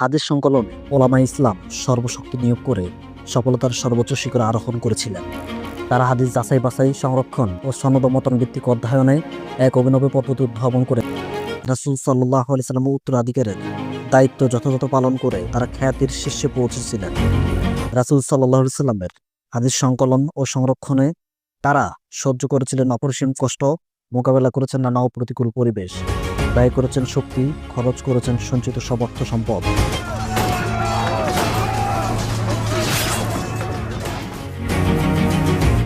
হাদিস সংকলন ওলামা ইসলাম সর্বশক্তি নিয়োগ করে সফলতার সর্বোচ্চ শিখরে আরোহণ করেছিলেন। তারা হাদিস যাচাই বাছাই, সংরক্ষণ ও সনদ মতন ভিত্তিক অধ্যয়নে এক অভিনব পদ্ধতি উদ্ভাবন করে। রাসুল সাল্লাহ আলিয়াল্লামের উত্তরাধিকারের দায়িত্ব যথাযথ পালন করে তারা খ্যাতির শীর্ষে পৌঁছেছিলেন। রাসুল সাল্লাহ সাল্লামের হাদিস সংকলন ও সংরক্ষণে তারা সহ্য করেছিলেন অপরিসীম কষ্ট, মোকাবেলা করেছেন নানা প্রতিকূল পরিবেশ। ব্যয় করেছেন শক্তি, খরচ করেছেন সঞ্চিত সব অর্থ সম্পদ।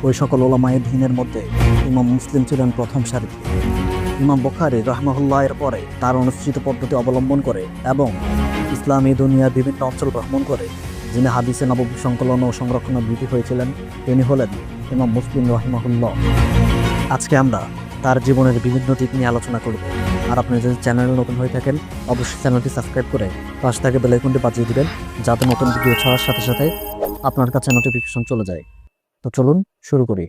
ওই সকল ওলামায়ের দিনের মধ্যে ইমাম মুসলিম ছিলেন প্রথম সারিতে ইমাম বখারি রহমাহুল্লাহ এর পরে তার অনুষ্ঠিত পদ্ধতি অবলম্বন করে এবং ইসলামী দুনিয়ার বিভিন্ন অঞ্চল ভ্রমণ করে, যিনি হাদিসে নববী সংকলন ও সংরক্ষণে ব্রতী হয়েছিলেন, তিনি হলেন ইমাম মুসলিম রহিমাহুল্লাহ। আজকে আমরা তার জীবনের বিভিন্ন দিক নিয়ে আলোচনা করব। আর আপনি যদি চ্যানেলে নতুন হয়ে থাকেন, অবশ্যই চ্যানেলটি সাবস্ক্রাইব করে পাশ থেকে বেলাইকনটি বাজিয়ে দিবেন, যাতে নতুন ভিডিও ছাড়ার সাথে সাথে আপনার কাছে নোটিফিকেশন চলে যায়। তো চলুন শুরু করি।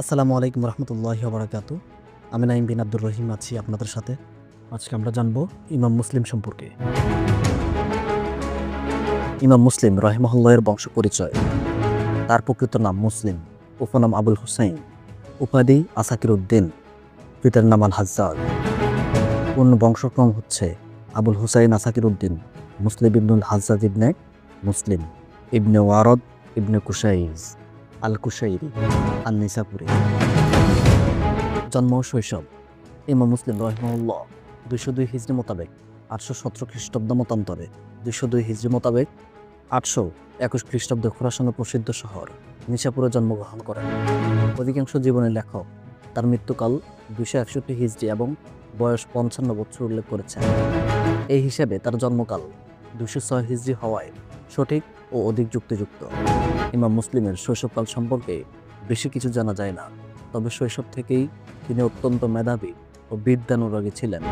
আসসালামু আলাইকুম রহমতুল্লাহ বারাকাত আমি নাইম বিন আব্দুর রহিম আছি আপনাদের সাথে। আজকে আমরা জানব ইমাম মুসলিম সম্পর্কে। ইমাম মুসলিম রহিমহল্লাহের বংশ পরিচয়। তার প্রকৃত নাম মুসলিম উপনাম আবুল হুসাইন, উপাধি আসাকির উদ্দিন পিতার নাম আল হাজ্জাদ পূর্ণ বংশক্রম হচ্ছে Abul Husain Asakir Uddin Muslim ইবনুল হাজ্জাদ ইবনে মুসলিম, ইবনে ওয়ারদ ইবনে Qushaij al Qushairi al Nisapuri জন্ম শৈশব ইমাম মুসলিম রহমাউল্লাহ দুইশো দুই হিজড়ি মোতাবেক আটশো সতেরো খ্রিস্টাব্দ মতান্তরে। দুইশো দুই হিজড়ি মোতাবেক আটশো একুশ খ্রিস্টাব্দ খোরাসানের প্রসিদ্ধ শহর নিশাপুরে জন্মগ্রহণ করেন। অধিকাংশ জীবনের লেখক তার মৃত্যুকাল দুইশো একষট্টি হিজড়ি এবং বয়স পঞ্চান্ন বছর উল্লেখ করেছেন। এই হিসেবে তার জন্মকাল দুশো ছয় হিজড়ি হওয়ায় সঠিক ও অধিক যুক্তিযুক্ত। ইমাম মুসলিমের শৈশবকাল সম্পর্কে বেশি কিছু জানা যায় না, তবে শৈশব থেকেই তিনি অত্যন্ত মেধাবী ও বিদ্যানুরাগী ছিলেন।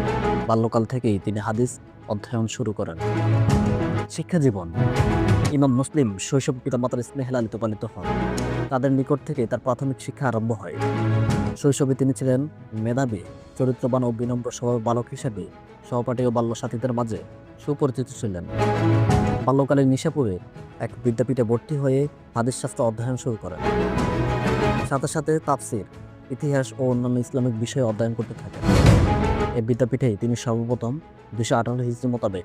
বাল্যকাল থেকেই তিনি হাদিস অধ্যয়ন শুরু করেন। শিক্ষা জীবন ইমাম মুসলিম শৈশব পিতামাতার স্নেহে লালিত পালিত হন। তাদের নিকট থেকে তার প্রাথমিক শিক্ষা আরম্ভ হয়। শৈশবে তিনি ছিলেন মেধাবী, চরিত্রবান ও বিনম্র স্বভাবের বালক হিসেবে সহপাঠী ও বাল্যসাথীদের মাঝে সুপরিচিত ছিলেন। বাল্যকালে নিশাপুরে এক বিদ্যাপীঠে ভর্তি হয়ে হাদিস শাস্ত্র অধ্যয়ন শুরু করেন। সাথে সাথে তাফসির ইতিহাস ও অন্যান্য ইসলামিক বিষয়ে অধ্যয়ন করতে থাকেন। এই বিদ্যাপীঠে তিনি সর্বপ্রথম দুশো আঠারো হিজড়ি মোতাবেক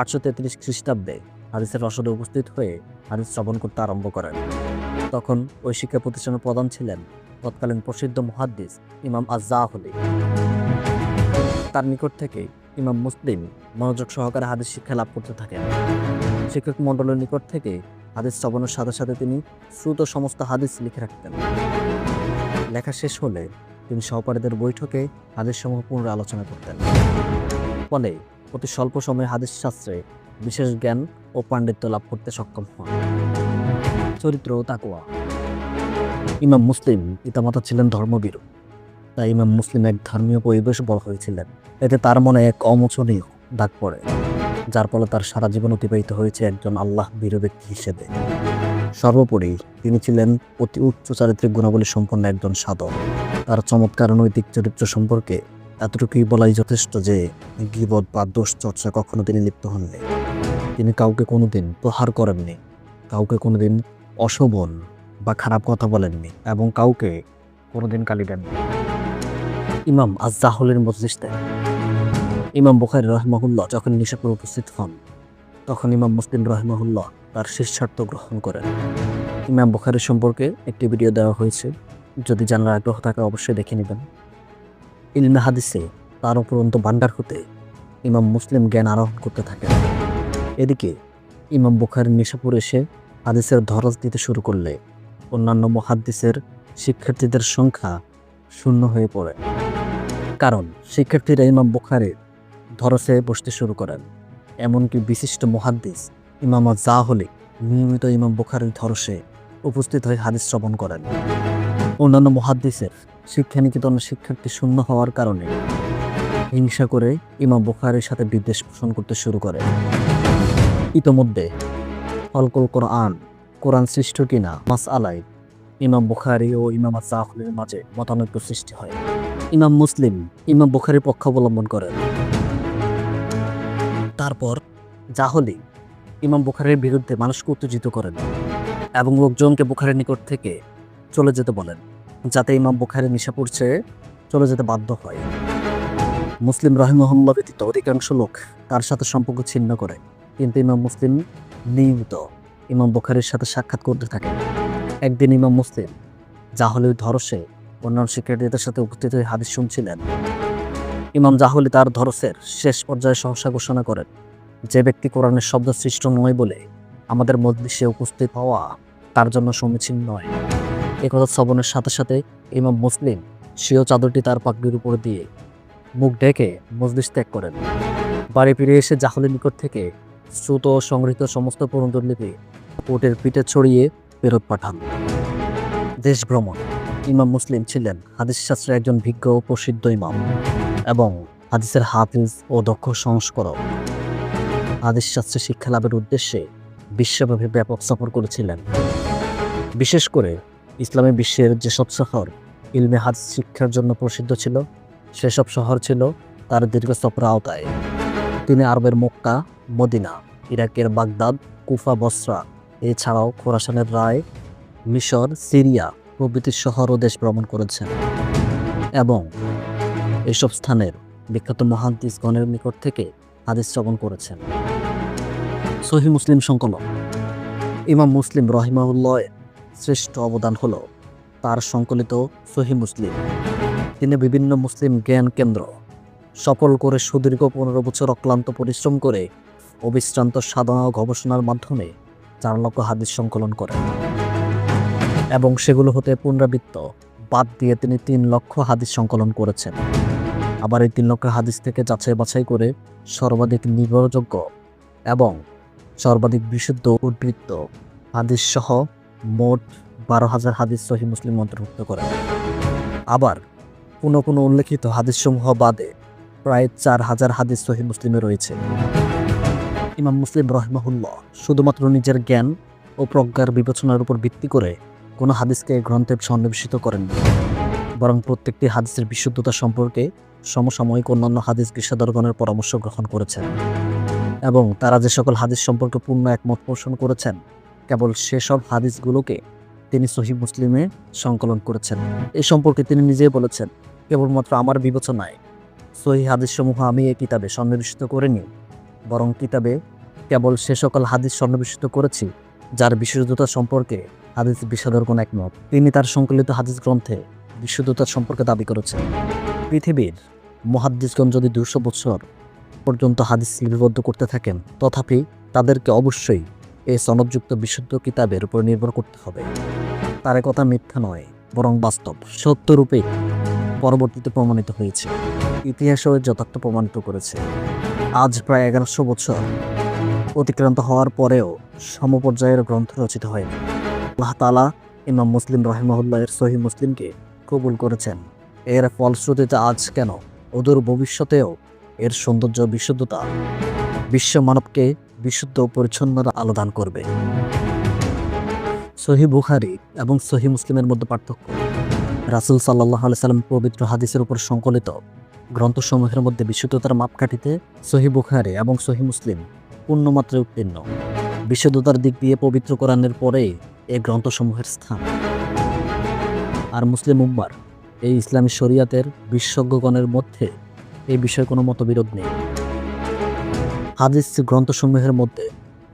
আটশো তেত্রিশ খ্রিস্টাব্দে হাদিসের রসদে উপস্থিত হয়ে হাদিস শ্রবণ করতে আরম্ভ করেন। তখন ওই শিক্ষা প্রতিষ্ঠানের প্রধান ছিলেন তৎকালীন প্রসিদ্ধ মুহাদ্দিস ইমাম আজ্জাহলি। তার নিকট থেকে ইমাম মুসলিম মনোযোগ সহকারে হাদিস শিক্ষা লাভ করতে থাকেন। শিক্ষক মণ্ডলের নিকট থেকে হাদিস শ্রবণের সাথে সাথে তিনি শ্রুত সমস্ত হাদিস লিখে রাখতেন। লেখা শেষ হলে তিনি সহপাঠীদের বৈঠকে হাদিস সমূহ পুনরায় আলোচনা করতেন। ফলে অতি স্বল্প সময়ে হাদিস শাস্ত্রে বিশেষ জ্ঞান ও পাণ্ডিত্য লাভ করতে সক্ষম হন। চরিত্র ও তাকুয়া ইমাম মুসলিম পিতামাতা ছিলেন ধর্মবীর তাই ইমাম মুসলিম এক ধর্মীয় পরিবেশ বড় হয়েছিলেন। এতে তার মনে এক অমোচনীয় দাগ পড়ে, যার ফলে তার সারা জীবন অতিবাহিত হয়েছে একজন আল্লাহ বীর ব্যক্তি হিসেবে। সর্বোপরি তিনি ছিলেন অতি উচ্চ চারিত্রিক গুণাবলী সম্পন্ন একজন সাধক। তার চমৎকার নৈতিক চরিত্র সম্পর্কে এতটুকুই বলাই যথেষ্ট যে গিবদ বা দোষ চর্চা কখনো তিনি লিপ্ত হননি। তিনি কাউকে কোনোদিন প্রহার করেননি, কাউকে কোনোদিন অশোভন বা খারাপ কথা বলেননি এবং কাউকে কোনোদিন গালি দেননি। ইমাম আজ্জাহলের মজলিসতে ইমাম বুখারি রহমাহুল্লাহ যখন নিশাপুর উপস্থিত হন, তখন ইমাম মুসলিম রহমাহুল্লাহ তার শিষ্যার্থ গ্রহণ করেন। ইমাম বুখারি সম্পর্কে একটি ভিডিও দেওয়া হয়েছে। যদি জানার আগ্রহ থাকে, অবশ্যই দেখে নেবেন। ইলমে হাদিসে তার উপরন্ত ভান্ডার হতে ইমাম মুসলিম জ্ঞান আরোহণ করতে থাকেন। এদিকে ইমাম বুখারি নিশাপুর এসে হাদিসের ধরজ দিতে শুরু করলে অন্যান্য মহাদ্দিসের শিক্ষার্থীদের সংখ্যা শূন্য হয়ে পড়ে। কারণ শিক্ষার্থীরা ইমাম বুখারির ধরসে বসতে শুরু করেন। এমনকি বিশিষ্ট মহাদ্দিস ইমাম জাহলি নিয়মিত ইমাম বুখারির ধরসে উপস্থিত হয়ে হাদিস শ্রবণ করেন। অন্যান্য মহাদ্দিসের শিক্ষা নিকেতনের শিক্ষার্থী শূন্য হওয়ার কারণে হিংসা করে ইমাম বুখারির সাথে বিদ্বেষ পোষণ করতে শুরু করে। ইতোমধ্যে অলকুল কোরআন কোরআন সৃষ্ট কিনা মাস আলাই ইমাম বুখারি ও ইমাম আসাহলের মাঝে মতানৈক্য সৃষ্টি হয়। ইমাম মুসলিম ইমাম বুখারির পক্ষ অবলম্বন করেন। তারপর জাহলি ইমাম বুখারের বিরুদ্ধে মানুষকে উত্তেজিত করেন এবং লোকজনকে বুখারের নিকট থেকে চলে যেতে বলেন, যাতে ইমাম বুখারের নিশা পড়ছে, চলে যেতে বাধ্য হয়। মুসলিম রহিমহল্লা ব্যতীত অধিকাংশ লোক তার সাথে সম্পর্ক ছিন্ন করে, কিন্তু ইমাম মুসলিম নিয়মিত ইমাম বুখারের সাথে সাক্ষাৎ করতে থাকেন। একদিন ইমাম মুসলিম জাহলির ধরসে অন্যান্য শিক্ষার্থীদের সাথে উপস্থিত হয়ে হাদিস শুনছিলেন। ইমাম জাহলি তার ধরসের শেষ পর্যায়ে সহসা ঘোষণা করেন যে ব্যক্তি কোরআনের শব্দ সৃষ্ট নয় বলে আমাদের মধ্যে উপস্থিত হওয়া, তার জন্য সমীচীন নয়। একথা শ্রবণের সাথে সাথে ইমাম মুসলিম স্বীয় চাদরটি তার পাগড়ির উপর দিয়ে মুখ ঢেকে মজলিস ত্যাগ করেন। বাড়ি ফিরে এসে জাহলের নিকট থেকে শ্রুত সংগৃহীত সমস্ত পুরন্দরলিপি কোর্টের পিঠে ছড়িয়ে ফেরত পাঠান। দেশ ভ্রমণ। ইমাম মুসলিম ছিলেন হাদিস শাস্ত্রের একজন ভিজ্ঞ ও প্রসিদ্ধ ইমাম এবং হাদিসের হাফিজ ও দক্ষ সংস্করক। হাদিস শাস্ত্রে শিক্ষা লাভের উদ্দেশ্যে বিশ্বব্যাপী ব্যাপক সফর করেছিলেন। বিশেষ করে ইসলামী বিশ্বের যেসব শহর ইলমে হাদিস শিক্ষার জন্য প্রসিদ্ধ ছিল, সেসব শহর ছিল তার দীর্ঘ সফর আওতায়। তিনি আরবের মক্কা, মদিনা, ইরাকের বাগদাদ, কুফা, বসরা, এছাড়াও খোরাসানের রায়, মিশর, সিরিয়া প্রভৃতি শহর ও দেশ ভ্রমণ করেছেন এবং এসব স্থানের বিখ্যাত মহান্তিসগণের নিকট থেকে হাদিস শ্রবণ করেছেন। সহি মুসলিম সংকলন। ইমাম মুসলিম রহিমাউল্লাহ শ্রেষ্ঠ অবদান হলো তার সংকলিত সহি মুসলিম। তিনি বিভিন্ন মুসলিম জ্ঞান কেন্দ্র সফল করে সুদীর্ঘ পনেরো বছর অক্লান্ত পরিশ্রম করে অবিশ্রান্ত সাধনা ও গবেষণার মাধ্যমে চার লক্ষ হাদিস সংকলন করেন। এবং সেগুলো হতে পুনরাবৃত্ত বাদ দিয়ে তিনি তিন লক্ষ হাদিস সংকলন করেছেন। আবার এই তিন লক্ষ হাদিস থেকে যাচাই বাছাই করে সর্বাধিক নির্ভরযোগ্য এবং সর্বাধিক বিশুদ্ধ উদ্বৃত্ত হাদিস সহ মোট বারো হাজার হাদিস সহি মুসলিম অন্তর্ভুক্ত করেন আবার কোনো কোনো উল্লেখিত হাদিসসমূহ বাদে প্রায় চার হাজার হাদিস সহি মুসলিমে রয়েছে। ইমাম মুসলিম রহমাহুল্লাহ শুধুমাত্র নিজের জ্ঞান ও প্রজ্ঞার বিবেচনার উপর ভিত্তি করে কোনো হাদিসকে গ্রন্থে সন্নিবেশিত করেন বরং প্রত্যেকটি হাদিসের বিশুদ্ধতা সম্পর্কে সমসাময়িক অন্যান্য হাদিস পেশাদারগণের পরামর্শ গ্রহণ করেছেন এবং তারা যে সকল হাদিস সম্পর্কে পূর্ণ একমত পোষণ করেছেন, কেবল সেসব হাদিসগুলোকে তিনি সহি মুসলিমে সংকলন করেছেন। এ সম্পর্কে তিনি নিজেই বলেছেন, কেবলমাত্র আমার বিবেচনায় সহি হাদিসসমূহ আমি এই কিতাবে সন্নিবেশিত করিনি, বরং কিতাবে কেবল সে সকল হাদিস সন্নিবেশিত করেছি, যার বিশুদ্ধতা সম্পর্কে হাদিস বিষাদর্গণ একমত। তিনি তার সংকলিত হাদিস গ্রন্থে বিশুদ্ধতার সম্পর্কে দাবি করেছেন। পৃথিবীর মহাদ্দিসগণ যদি দুশো বছর পর্যন্ত হাদিস লিপিবদ্ধ করতে থাকেন, তথাপি তাদেরকে অবশ্যই এই সনদযুক্ত বিশুদ্ধ কিতাবের উপর নির্ভর করতে হবে। তার কথা মিথ্যা নয়, বরং বাস্তব সত্যরূপেই পরবর্তীতে প্রমাণিত হয়েছে। ইতিহাসও যথার্থ প্রমাণিত করেছে। আজ প্রায় এগারোশো বছর অতিক্রান্ত হওয়ার পরেও সমপর্যায়ের গ্রন্থ রচিত হয়নি। আল্লাহ তালা ইমাম মুসলিম রহিমহুল্লাহের সহি মুসলিমকে কবুল করেছেন। এর ফলশ্রুতিতে আজ কেন অদূর ভবিষ্যতেও এর সৌন্দর্য বিশুদ্ধতা বিশ্ব মানবকে বিশুদ্ধ ও পরিচ্ছন্ন আলো দান করবে। সহি বুখারি এবং সহি মুসলিমের মধ্যে পার্থক্য। রাসুল সাল্লাহ সাল্লাম পবিত্র হাদিসের উপর সংকলিত গ্রন্থসমূহের মধ্যে বিশুদ্ধতার মাপকাঠিতে সহি বুখারি এবং সহি মুসলিম পূর্ণমাত্রায় উত্তীর্ণ। বিশুদ্ধতার দিক দিয়ে পবিত্র কোরআনের পরে এ গ্রন্থসমূহের স্থান। আর মুসলিম উম্মার এই ইসলামী শরিয়াতের বিশেষজ্ঞগণের মধ্যে এই বিষয়ে কোনো মতবিরোধ নেই। হাদিস গ্রন্থসমূহের মধ্যে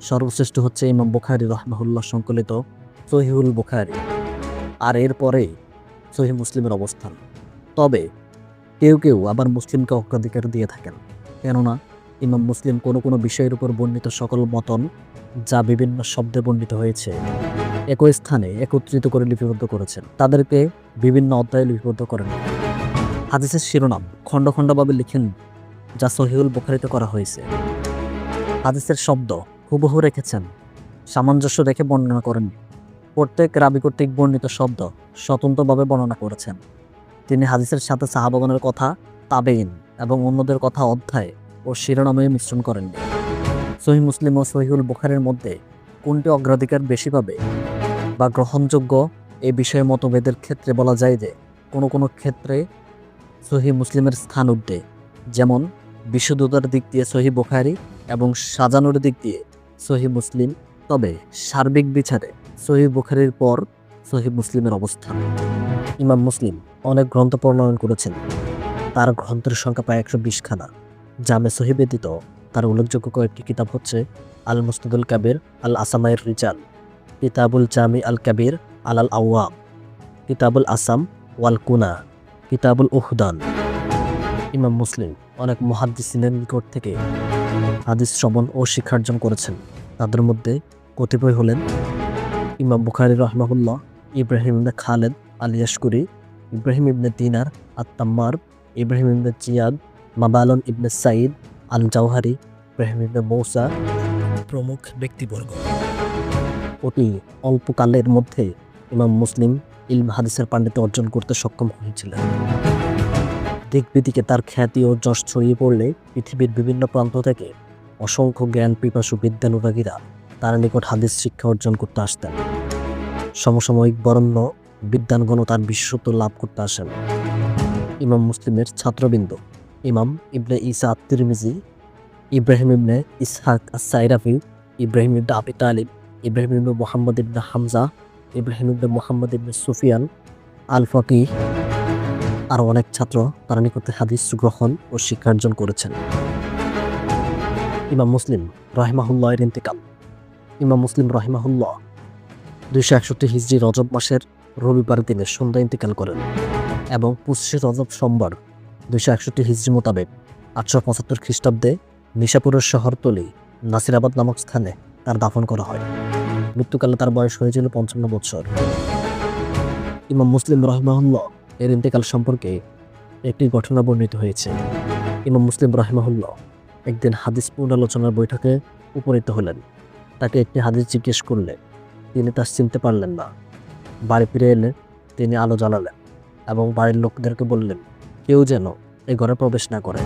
সর্বশ্রেষ্ঠ হচ্ছে ইমাম বুখারি রহমাহুল্লাহ সংকলিত সহিহুল বুখারি। আর এরপরেই সহি মুসলিমের অবস্থান। তবে কেউ কেউ আবার মুসলিমকে অগ্রাধিকার দিয়ে থাকেন। কেননা ইমাম মুসলিম কোনো কোনো বিষয়ের উপর বর্ণিত সকল মতন যা বিভিন্ন শব্দে বর্ণিত হয়েছে, একই স্থানে একত্রিত করে লিপিবদ্ধ করেছেন। তাদেরকে বিভিন্ন অধ্যায়ে লিপিবদ্ধ করেন। হাদিসের শিরোনাম খণ্ড খণ্ডভাবে লিখেন যা সহিউল বুখারিতে করা হয়েছে। হাদিসের শব্দ হুবহু রেখেছেন, সামঞ্জস্য রেখে বর্ণনা করেন। প্রত্যেক রাবি কর্তৃক বর্ণিত শব্দ স্বতন্ত্রভাবে বর্ণনা করেছেন। তিনি হাদিসের সাথে সাহাবাগনের কথা তাবেইন এবং অন্যদের কথা অধ্যায় ও শিরোনামে মিশ্রণ করেননি সহি মুসলিম ও সহিউল বুখারের মধ্যে কোনটি অগ্রাধিকার বেশি পাবে বা গ্রহণযোগ্য এই বিষয়ে মতভেদের ক্ষেত্রে বলা যায় যে, কোনো কোনো ক্ষেত্রে সহি মুসলিমের স্থান উঠে যেমন, বিশুদ্ধতার দিক দিয়ে সহি বোখারি এবং সাজানোর দিক দিয়ে সহি মুসলিম। তবে, সার্বিক বিচারে সহি বুখারির পর সহি মুসলিমের অবস্থান। ইমাম মুসলিম অনেক গ্রন্থ প্রণয়ন করেছেন। তার গ্রন্থের সংখ্যা প্রায় একশো বিশখানা জামে সহি ব্যতীত তার উল্লেখযোগ্য কয়েকটি কিতাব হচ্ছে আল মুস্তাদুল কাবির আল আসামাইর রিজাল, কিতাবুল জামি আল কাবির আল আল আওয়াম কিতাবুল আসাম ওয়াল কুনা, কিতাবুল উহদান। ইমাম মুসলিম অনেক মহাদ্দিসিনের নিকট থেকে হাদিস শ্রবণ ও শিক্ষার্জন করেছেন। তাদের মধ্যে কতিপয় হলেন ইমাম বুখারি রহমাহুল্লাহ, ইব্রাহিম ইবনে খালেদ আল ইয়াশকুরি ইব্রাহিম ইবনে দিনার আত্তাম্মার, ইব্রাহিম ইবনে জিয়াদ মাবালন ইবনে সাঈদ আল জাওহারি ইব্রাহিম ইবনে মৌসা প্রমুখ ব্যক্তিবর্গ। অতি অল্পকালের মধ্যে ইমাম মুসলিম ইলম হাদিসের পাণ্ডিত্য অর্জন করতে সক্ষম হয়েছিলেন। দিকবিদিকে তার খ্যাতি ও যশ ছড়িয়ে পড়লে পৃথিবীর বিভিন্ন প্রান্ত থেকে অসংখ্য জ্ঞান পিপাসু বিদ্যানুরাগীরা তার নিকট হাদিস শিক্ষা অর্জন করতে আসতেন। সমসাময়িক বরণ্য বিদ্যানগণ তার বিশেষত্ব লাভ করতে আসেন। ইমাম মুসলিমের ছাত্রবৃন্দ ইমাম ইবনে ইসা আত্মিরমিজি ইব্রাহিম ইবনে ইসহাক আসাইরাফি ইব্রাহিম ইবনে আবি তালিব, ইব্রাহিম ইবনে মোহাম্মদ ইবনে হামজা ইব্রাহিম ইবনে মোহাম্মদ ইবনে সুফিয়ান আল ফকি আরও অনেক ছাত্র, তার নিকটে হাদিস গ্রহণ ও শিক্ষার্জন করেছেন। ইমাম মুসলিম রহিমাহুল্লাহের ইন্তেকাল। ইমাম মুসলিম রহিমাহুল্লাহ দুইশো একষট্টি হিজড়ি রজব মাসের রবিবার দিনে সন্ধ্যা ইন্তেকাল করেন এবং পঁচিশে রজব সোমবার দুইশো একষট্টি হিজড়ি মোতাবেক আটশো পঁচাত্তর খ্রিস্টাব্দে নিশাপুরের শহরতলি নাসিরাবাদ নামক স্থানে তার দাফন করা হয়। মৃত্যুকালে তার বয়স হয়েছিল পঞ্চান্ন বছর। ইমাম মুসলিম রহমাহুল্লাহ এর ইন্তেকাল সম্পর্কে একটি ঘটনা বর্ণিত হয়েছে। ইমাম মুসলিম রহমাহুল্লাহ একদিন হাদিস পুনরালোচনার বৈঠকে উপনীত হলেন। তাকে একটি হাদিস জিজ্ঞেস করলে তিনি তা চিনতে পারলেন না। বাড়ি ফিরে এলে তিনি আলো জ্বালালেন এবং বাড়ির লোকদেরকে বললেন, কেউ যেন এই ঘরে প্রবেশ না করে।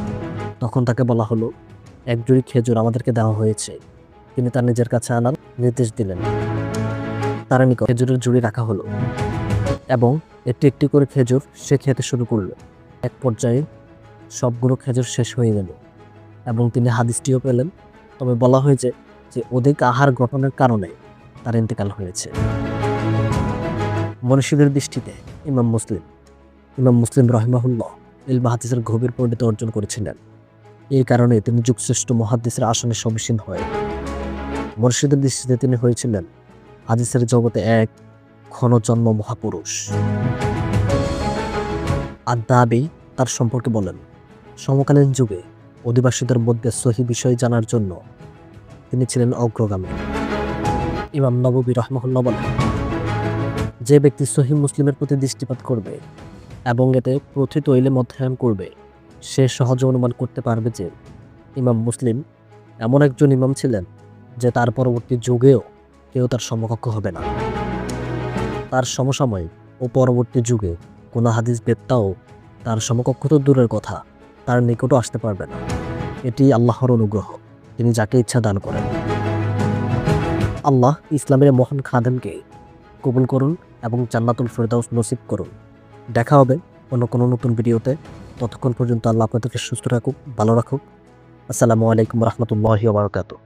তখন তাকে বলা হলো এক জুড়ি খেজুর আমাদেরকে দেওয়া হয়েছে। তিনি তার নিজের কাছে আনার নির্দেশ দিলেন। তার নিকট খেজুরের জুড়ি রাখা হলো এবং একটি একটি করে খেজুর সে খেতে শুরু করল। এক পর্যায়ে সবগুলো খেজুর শেষ হয়ে গেল এবং তিনি হাদিসটিও পেলেন। তবে বলা হয়েছে যে অধিক আহার গ্রহণের কারণে তার ইন্তেকাল হয়েছে। মনীষীদের দৃষ্টিতে ইমাম মুসলিম ইমাম মুসলিম রহিমাহুল্লাহ ইল হাদিসের গভীর পণ্ডিত অর্জন করেছিলেন। এই কারণে তিনি যুগশ্রেষ্ঠ মহাদিসের আসনে সমীসীন হয়। মনীষীদের দৃষ্টিতে তিনি হয়েছিলেন হাদিসের জগতে এক ক্ষণজন্ম মহাপুরুষ। আদাবি তার সম্পর্কে বলেন, সমকালীন যুগে অধিবাসীদের মধ্যে সহি বিষয় জানার জন্য তিনি ছিলেন অগ্রগামী। ইমাম নববী রহমহুল্লাহ বলেন, যে ব্যক্তি সহি মুসলিমের প্রতি দৃষ্টিপাত করবে এবং এতে প্রথিত ইলেম অধ্যয়ন করবে, সে সহজে অনুমান করতে পারবে যে ইমাম মুসলিম এমন একজন ইমাম ছিলেন যে তার পরবর্তী যুগেও কেউ তার সমকক্ষ হবে না। তার সমসাময়িক ও পরবর্তী যুগে কোনো হাদিস বেত্তাও তার সমকক্ষ তো দূরের কথা, তার নিকটও আসতে পারবে না। এটি আল্লাহর অনুগ্রহ, তিনি যাকে ইচ্ছা দান করেন। আল্লাহ ইসলামের মহান খাদেমকে কবুল করুন এবং জান্নাতুল ফেরদাউস নসিব করুন। দেখা হবে অন্য কোনো নতুন ভিডিওতে। ততক্ষণ পর্যন্ত আল্লাহ আপনাদেরকে সুস্থ রাখুক, ভালো রাখুক। আসসালামু আলাইকুম রহমতুল্লাহি বারকাতু